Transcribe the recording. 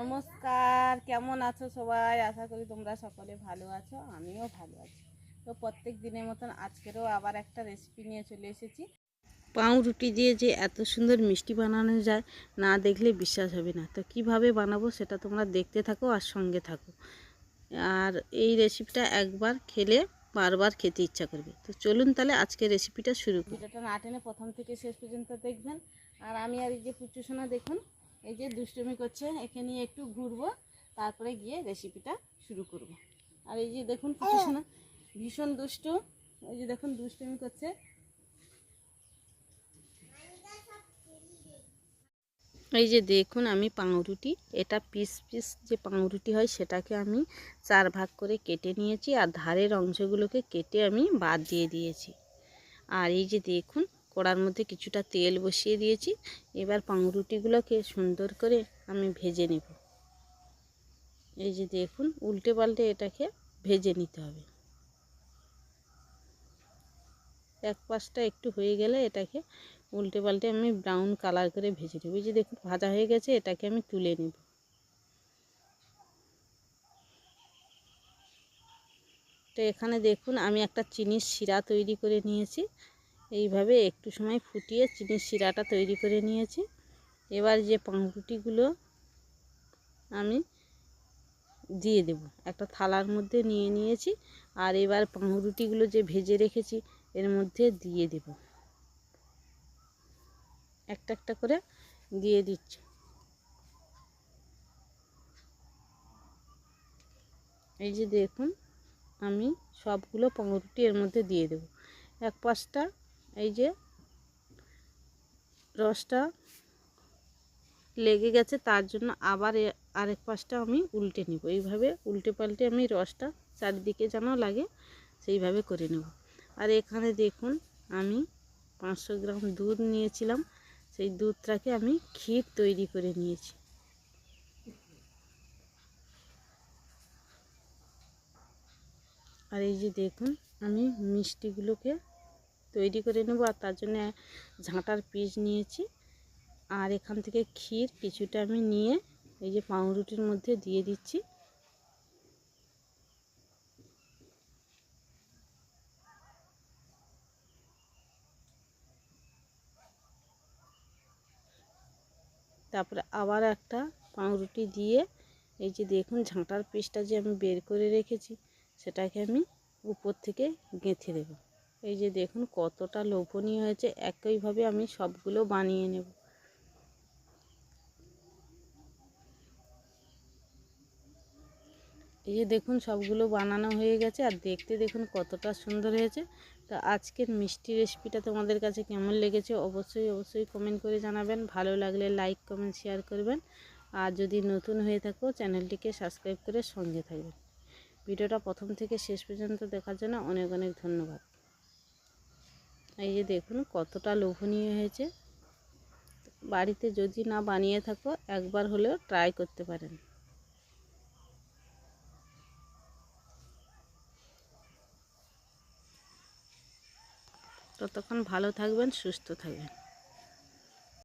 নমস্কার, কেমন আছো সবাই? আশা করি তোমরা সকলে ভালো আছো, আমিও ভালো আছি। তো প্রত্যেক দিনের মতন আজকেরও আবার একটা রেসিপি নিয়ে চলে এসেছি। পাউরুটি দিয়ে যে এত সুন্দর মিষ্টি বানানো যায়, না দেখলে বিশ্বাস হবে না। তো কীভাবে বানাবো সেটা তোমরা দেখতে থাকো আর সঙ্গে থাকো। আর এই রেসিপিটা একবার খেলে বারবার খেতে ইচ্ছা করবে। তো চলুন তাহলে আজকে রেসিপিটা শুরু করি। ভিডিওটা না টেনে প্রথম থেকে শেষ পর্যন্ত দেখবেন। আর আমি আর এই যে পুচুসোনা দেখুন এই যে দুষ্টুমি করছে, একে নিয়ে একটু ঘুরবো, তারপরে গিয়ে রেসিপিটা শুরু করব। আর এই যে দেখুন পুচুসোনা ভীষণ দুষ্টু, এই যে দেখুন, দুষ্টুমি করছে এই যে দেখুন, আমি পাউরুটি, এটা পিস পিস যে পাউরুটি হয়, সেটাকে আমি চার ভাগ করে কেটে নিয়েছি, আর ধারের অংশগুলোকে কেটে আমি বাদ দিয়ে দিয়েছি আর এই যে দেখুন কড়ার মধ্যে কিছুটা তেল বসিয়ে দিয়েছি। এবার পাউরুটিগুলোকে সুন্দর করে আমি ভেজে নেব। এই যে দেখুন, উল্টে পাল্টে এটাকে ভেজে নিতে হবে। এক পাশটা একটু হয়ে গেলে এটাকে উল্টে পাল্টে আমি ব্রাউন কালার করে ভেজে নেব। এই যে দেখুন, ভাজা হয়ে গেছে, এটাকে আমি তুলে নেব। তো এখানে দেখুন, আমি একটা চিনির শিরা তৈরি করে নিয়েছি। এইভাবে একটু সময় ফুটিয়ে চিনির শিরাটা তৈরি করে নিয়েছি। এবার যে পাউরুটিগুলো আমি দিয়ে দেব। একটা থালার মধ্যে নিয়ে নিয়েছি আর এবার পাউরুটিগুলো যে ভেজে রেখেছি এর মধ্যে দিয়ে দেব। একটা একটা করে দিয়ে দিচ্ছি। এই যে দেখুন, আমি সবগুলো পাউরুটি এর মধ্যে দিয়ে দেব। এক পাশটা এই যে রসটা লেগে গেছে, তার জন্য আবার আরেক পাশটা আমি উল্টে নিব। এইভাবে উল্টে পাল্টে আমি রসটা চারিদিকে যেন লাগে, সেইভাবে করে নেব। আর এখানে দেখুন, আমি পাঁচশো গ্রাম দুধ নিয়েছিলাম, সেই দুধটাকে আমি ক্ষীর তৈরি করে নিয়েছি। আর এই যে দেখুন, আমি মিষ্টিগুলোকে তৈরি করে নেব আর তার জন্য ঝাঁটার পিস নিয়েছি। আর এখান থেকে ক্ষীর কিছুটা আমি নিয়ে এই যে পাউরুটির মধ্যে দিয়ে দিচ্ছি। তারপরে আবার একটা পাউরুটি দিয়ে এই যে দেখুন ঝাঁটার পিসটা যে আমি বের করে রেখেছি, সেটাকে আমি উপর থেকে গেঁথে দেব। এই যে দেখুন কতটা লোভনীয় হয়েছে, একইভাবে আমি সবগুলো বানিয়ে নেব। এই যে দেখুন সবগুলো বানানো হয়ে গেছে, আর দেখতে দেখুন কতটা সুন্দর হয়েছে। তো আজকের মিষ্টি রেসিপিটা তোমাদের কাছে কেমন লেগেছে অবশ্যই অবশ্যই কমেন্ট করে জানাবেন। ভালো লাগলে লাইক কমেন্ট শেয়ার করবেন। আর যদি নতুন হয়ে থাকো, চ্যানেলটিকে সাবস্ক্রাইব করে সঙ্গে থাকবেন। ভিডিওটা প্রথম থেকে শেষ পর্যন্ত দেখার জন্য অনেক অনেক ধন্যবাদ। এই যে দেখুন, কতটা লোভনীয় হয়েছে। বাড়িতে যদি না বানিয়ে থাকো, একবার হলেও ট্রাই করতে পারেন। ততক্ষণ ভালো থাকবেন, সুস্থ থাকবেন।